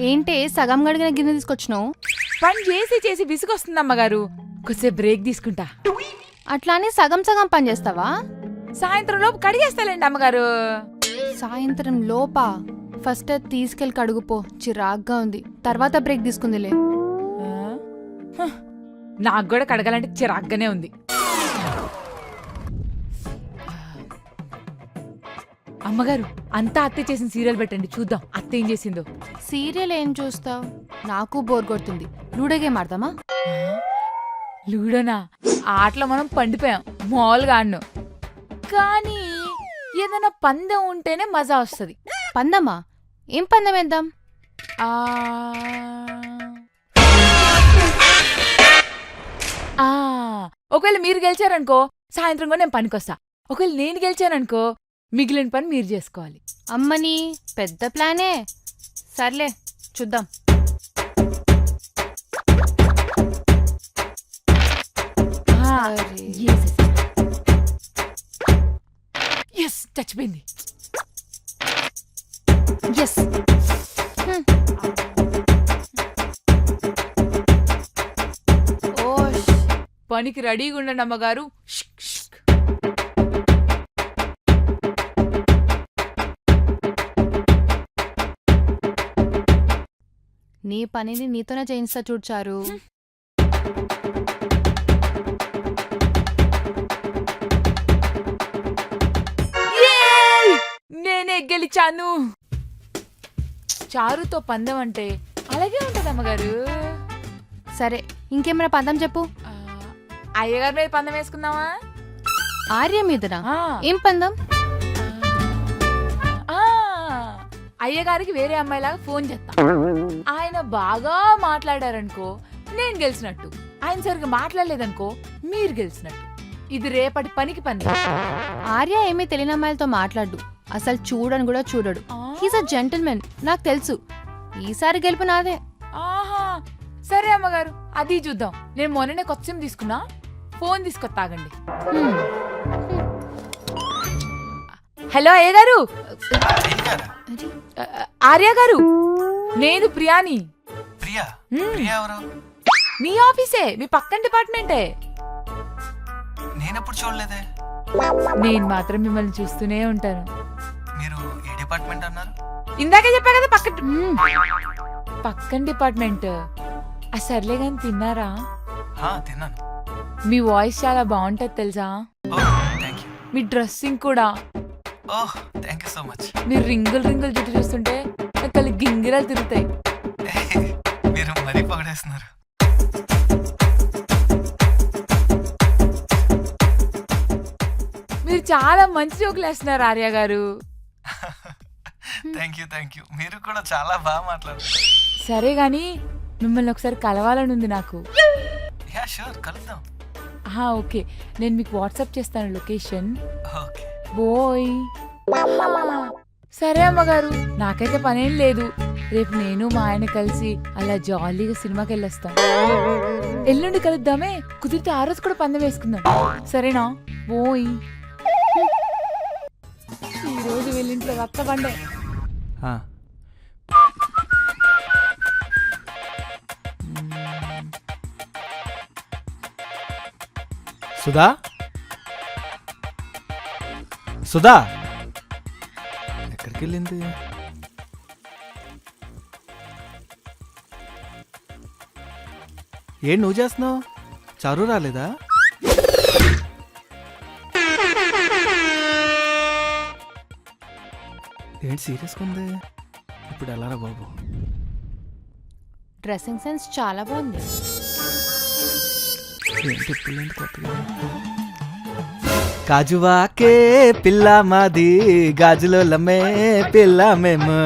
ఏంటే సగం గడిగిన గిన్నె తీసుకొచ్చినావు? పని చేసి చేసి విసుగొస్తుంది అమ్మగారు కొద్దిసేపు బ్రేక్ తీసుకుంటా. అట్లానే సగం సగం పని చేస్తావా? సాయంత్రం లోపు కడిగేస్తాలేండి అమ్మగారు. సాయంత్రం లోపా? ఫస్ట్ అది తీసుకెళ్ళి కడుగుపో. చిరాగ్గా ఉంది. తర్వాత బ్రేక్ తీసుకుందిలే. నాకు కూడా కడగాలంటే చిరాగ్గానే ఉంది. అమ్మగారు అంతా అత్తే చేసిన సీరియల్ పెట్టండి చూద్దాం. అత్త ఏం చేసిందో. సీరియల్ ఏం చూస్తావు? నాకు బోర్ కొడుతుంది. లూడో గేమ్ ఆడదామా? లూడోనా? ఆ ఆటలో మనం పండిపోయాం. మామూలుగా ఆడినాం. కానీ ఏదైనా పందెం ఉంటేనే మజా వస్తుంది. పందమా? ఏం పందెం వేద్దాం? ఒకవేళ మీరు గెలిచారనుకో సాయంత్రం కూడా నేను పనికొస్తా. ఒకవేళ నేను గెలిచాననుకో మిగిలిన పని మీరు చేసుకోవాలి. అమ్మని పెద్ద ప్లానే. సర్లే చూద్దాం. సరే. ఎస్ చచ్చిపోయింది ఎస్ ఓ పనికి రెడీగా ఉండండి అమ్మగారు. షిక్ నీ పనిని నీతోనే చేయిస్తా చూడ్చారు! నేనే గెలిచాను. చారుతో పందెం అంటే అలాగే ఉంటది అమ్మగారు. సరే ఇంకేమైనా పందం చెప్పు. అయ్యగారి మీద పందెం వేసుకుందామా? ఆర్య మీదనా? ఆ, ఏం పందం? అయ్యగారికి వేరే అమ్మాయిలాగా ఫోన్ చేస్తా. ఆయన బాగా మాట్లాడారనుకో నేను గెలిచినట్టు. ఆయన సరిగ్గా మాట్లాడలేదనుకో మీరు గెలిచినట్టు. ఇది రేపటి పనికి పని. ఆర్య ఏమీ తెలియని అమ్మాయిలతో మాట్లాడు. అసలు చూడని కూడా చూడడు. హీస్ అ జెంటల్మెన్ నాకు తెలుసు. ఈసారి గెలుపు నాదే. ఆహా. సరే అమ్మగారు అది చూద్దాం. నేను మొన్ననే కొత్త సిమ్ తీసుకున్నా. ఫోన్ తీసుకొత్తాగండి. హలో అయ్య గారు ఆర్య గారు నేను ప్రియాని. ప్రియా? ఎవరు? మీ ఆఫీసే మీ పక్కన డిపార్ట్మెంటే. నేనెప్పుడు చూడలేదే. నేను మాత్రం మిమ్మల్ని చూస్తూనే ఉంటాను. మీరు ఏ డిపార్ట్మెంట్ అన్నారు? ఇందాకే చెప్పా కదా పక్క. పక్కన డిపార్ట్మెంట్. ఆ సర్లే కానీ తిన్నారా? తిన్నాను. మీ వాయిస్ చాలా బాగుంటది తెలుసా? మీ డ్రెస్సింగ్ కూడా. ఓహ్. సో మచ్ మీరు రింగులు రింగులు జుట్టు చూస్తుంటే నాకు గింగిరాలు తిరుగుతాయి. మీరు మరీ పొగడేస్తున్నారు. మీరు చాలా మంచి జోకులు వేస్తున్నారు ఆర్య గారు. థ్యాంక్ యూ థ్యాంక్ యూ మీరు కూడా చాలా బాగా మాట్లాడారు. సరే గాని మిమ్మల్ని ఒకసారి కలవాలని ఉంది నాకు. యా షూర్ కలుద్దాం. ఓకే. నేను మీకు వాట్సాప్ చేస్తాను లొకేషన్. ఓకే బోయ్. సరే అమ్మగారు నాకైతే పనేం లేదు. రేపు నేను మా ఆయన కలిసి అలా జాలీగా సినిమాకి వెళ్ళొస్తాం. ఎల్లుండి కలుద్దామే కుదిరితే ఆ రోజు కూడా పందెం వేసుకుందాం. సరేనా? ఓయ్. ఈ రోజు వెళ్ళింట్లో రక్త బండే. సుధా? సుధా? ఎక్కడికి వెళ్ళింది. ఏం నువ్వు చేస్తున్నావు? చరువు రాలేదా? ఏంటి సీరియస్గా ఉంది? ఇప్పుడు ఎలారా బాబు? డ్రెస్సింగ్ సెన్స్ చాలా బాగుంది. ఏంటి ఇప్పుడు కొత్తగా? గాజువాకే పిల్ల మాది గాజులో లమ్మే పిల్ల మేము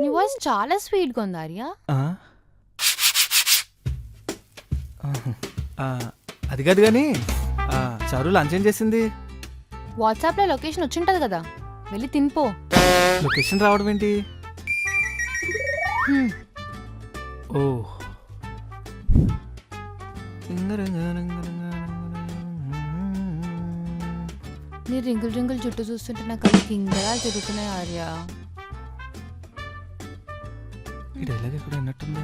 నీ వాయిస్ చాలా ఉంది ఆర్య ఆ? ఆహా. ఆ, అది కాదు కానీ చారు లంచ్ ఏం చేసింది వాట్సాప్లో లొకేషన్ వచ్చింటది కదా వెళ్ళి తినిపో లొకేషన్ రావడం ఏంటి. ఓ నీ రింగుల్ రింగుల్ జుట్టు చూస్తుంటే నాకు అది కింగరా తిరుగుతున్నాయి ఆర్య. ఈ డైలాగ్ ఎక్కడ విన్నట్టుంది